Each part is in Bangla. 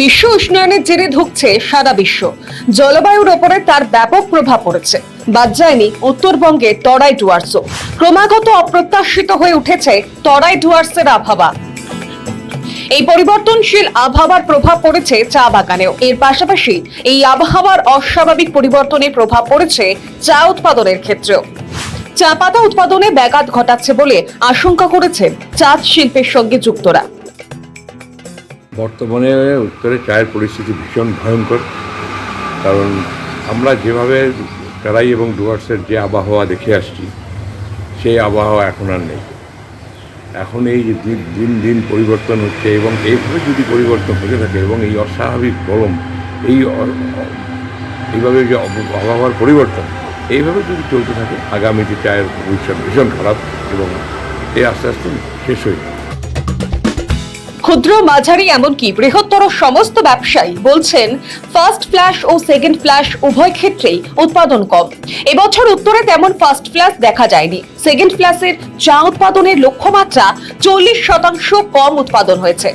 বিশ্ব উষ্ণায়নের জেরে ধুকছে সারা বিশ্ব। জলবায়ুর ওপরে তার ব্যাপক প্রভাব পড়েছে। বাদ যায়নি উত্তরবঙ্গে টরাই ডুয়ার্সও। ক্রমাগত অপ্রত্যাশিত হয়ে উঠেছে টরাই ডুয়ার্সের আবহাওয়া। এই পরিবর্তনশীল আবহাওয়ার প্রভাব পড়েছে চা বাগানেও। এর পাশাপাশি এই আবহাওয়ার অস্বাভাবিক পরিবর্তনের প্রভাব পড়েছে চা উৎপাদনের ক্ষেত্রেও। চা পাতা উৎপাদনে ব্যাঘাত ঘটাচ্ছে বলে আশঙ্কা করেছেন চা শিল্পের সঙ্গে যুক্তরা। বর্তমানে উত্তরে চায়ের পরিস্থিতি ভীষণ ভয়ঙ্কর কারণ আমরা যেভাবে টারাই এবং ডুয়ার্সের যে আবহাওয়া দেখে আসছি, সেই আবহাওয়া এখন আর নেই এখন এই যে দিন দিন পরিবর্তন হচ্ছে এবং এইভাবে যদি পরিবর্তন হতে থাকে এবং এই অস্বাভাবিক গরম, এই এইভাবে যে আবহাওয়ার পরিবর্তন, এইভাবে যদি চলতে থাকে, আগামীতে চায়ের ভবিষ্যৎ ভীষণ খারাপ এবং এই আস্তে আস্তে শেষ হয়ে। ক্ষুদ্র মাঝারি এমনকি বৃহত্তর সমস্ত ব্যবসায়ী বলছেন ফার্স্ট ফ্ল্যাশ ও সেকেন্ড ফ্ল্যাশ উভয় ক্ষেত্রেই উৎপাদন কম। এবছর উত্তরে তেমন ফার্স্ট ফ্ল্যাশ দেখা যায়নি। সেকেন্ড ফ্ল্যাশের চা উৎপাদনের লক্ষ্যমাত্রা চল্লিশ শতাংশ কম উৎপাদন হয়েছে।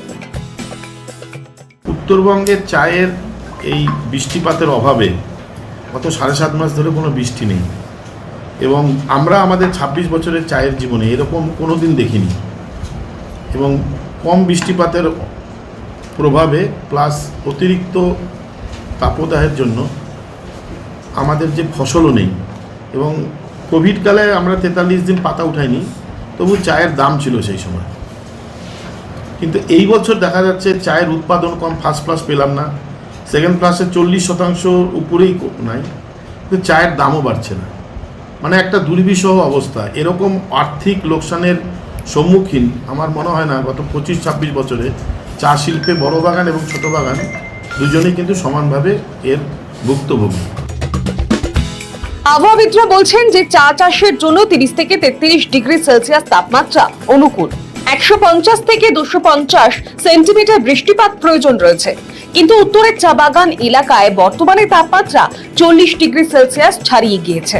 উত্তরবঙ্গের চায়ের এই বৃষ্টিপাতের অভাবে গত সাড়ে সাত মাস ধরে কোনো বৃষ্টি নেই। এবং আমরা আমাদের ২৬ বছরের চায়ের জীবনে এরকম কোনো দিন দেখিনি। এবং কম বৃষ্টিপাতের প্রভাবে প্লাস অতিরিক্ত তাপদাহের জন্য আমাদের যে ফসলও নেই এবং কোভিডকালে আমরা তেতাল্লিশ দিন পাতা উঠাইনি, তবু চায়ের দাম ছিল সেই সময়। কিন্তু এই বছর দেখা যাচ্ছে চায়ের উৎপাদন কম ফার্স্ট ক্লাস পেলাম না সেকেন্ড ক্লাসে চল্লিশ শতাংশ উপরেই নাই, কিন্তু চায়ের দামও বাড়ছে না। মানে একটা দুর্বিষহ অবস্থা। এরকম আর্থিক লোকসানের সম্মুখীন, আমার মনে হয় না, গত পঁচিশ, ছাব্বিশ বছরে চা শিল্পে বড় বাগান এবং ছোট বাগান দুজনেই কিন্তু সমানভাবে এর ভুক্তভোগী। আবহাওয়াবিদরা বলছেন যে চা চাষের জন্য তিরিশ থেকে তেত্রিশ ডিগ্রি সেলসিয়াস তাপমাত্রা অনুকূল। একশো পঞ্চাশ থেকে দুশো পঞ্চাশ সেন্টিমিটার বৃষ্টিপাত প্রয়োজন রয়েছে। কিন্তু উত্তরের চা বাগান এলাকায় বর্তমানে তাপমাত্রা চল্লিশ ডিগ্রি সেলসিয়াস ছাড়িয়ে গিয়েছে।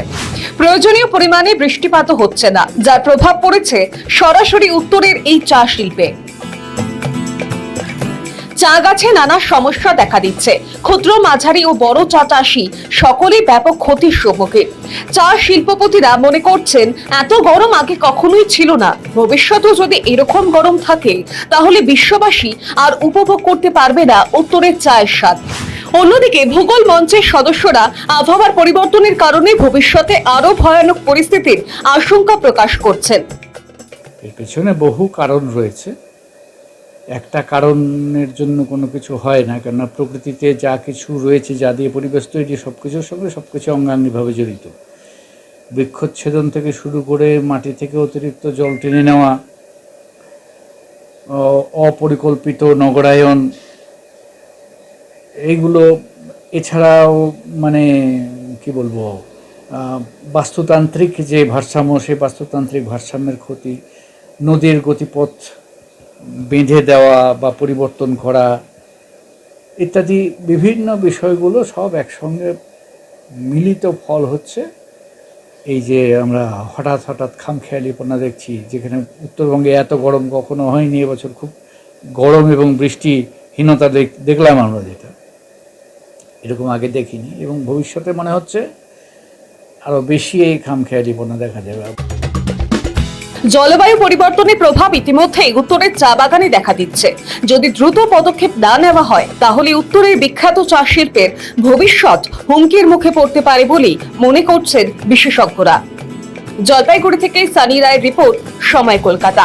প্রয়োজনীয় পরিমাণে বৃষ্টিপাতও হচ্ছে না, যার প্রভাব পড়েছে সরাসরি উত্তরের এই চা শিল্পে। চা গাছে নানা সমস্যা দেখা দিচ্ছে। ক্ষুদ্র, মাঝারি ও বড় চা চাষি সকলেই ব্যাপক ক্ষতির সম্মুখীন। চা শিল্পপতিরা মনে করছেন, এত গরম আগে কখনোই ছিল না। ভবিষ্যতেও যদি এরকম গরম থাকে, তাহলে বিশ্ববাসী আর উপভোগ করতে পারবে না উত্তরের চায়ের স্বাদ। অন্যদিকে ভূগোল মঞ্চের সদস্যরা আবহাওয়ার পরিবর্তনের কারণে ভবিষ্যতে আরও ভয়ানক পরিস্থিতির আশঙ্কা প্রকাশ করছেন। এর পেছনে বহু কারণ রয়েছে। একটা কারণের জন্য কোনো কিছু হয় না, কেননা প্রকৃতিতে যা কিছু রয়েছে, যা দিয়ে পরিবেশ তৈরি সব কিছুর সঙ্গে সব কিছু অঙ্গাঙ্গিভাবে জড়িত। বৃক্ষচ্ছেদন থেকে শুরু করে মাটি থেকে অতিরিক্ত জল টেনে নেওয়া অপরিকল্পিত নগরায়ন এইগুলো এছাড়াও মানে কি বলব বাস্তুতান্ত্রিক যে ভারসাম্য, সেই বাস্তুতান্ত্রিক ভারসাম্যের ক্ষতি, নদীর গতিপথ বেঁধে দেওয়া বা পরিবর্তন করা ইত্যাদি বিভিন্ন বিষয়গুলো সব একসঙ্গে মিলিত ফল হচ্ছে। এই যে আমরা হঠাৎ হঠাৎ খামখেয়ালিপনা দেখছি, যেখানে উত্তরবঙ্গে এত গরম কখনো হয়নি, এবছর খুব গরম এবং বৃষ্টিহীনতা দেখ- দেখলাম আমরা যেটা। এরকম আগে দেখিনি এবং ভবিষ্যতে মনে হচ্ছে আরও বেশি এই খামখেয়ালিপনা দেখা যাবে। জলবায়ু পরিবর্তনের প্রভাব ইতিমধ্যেই উত্তরের চা বাগানে দেখা দিচ্ছে। যদি দ্রুত পদক্ষেপ না নেওয়া হয়, তাহলে উত্তরের বিখ্যাত চা শিল্পের ভবিষ্যৎ হুমকির মুখে পড়তে পারে বলেই মনে করছেন বিশেষজ্ঞরা। জলপাইগুড়ি থেকে সানি রায়ের রিপোর্ট, সময় কলকাতা।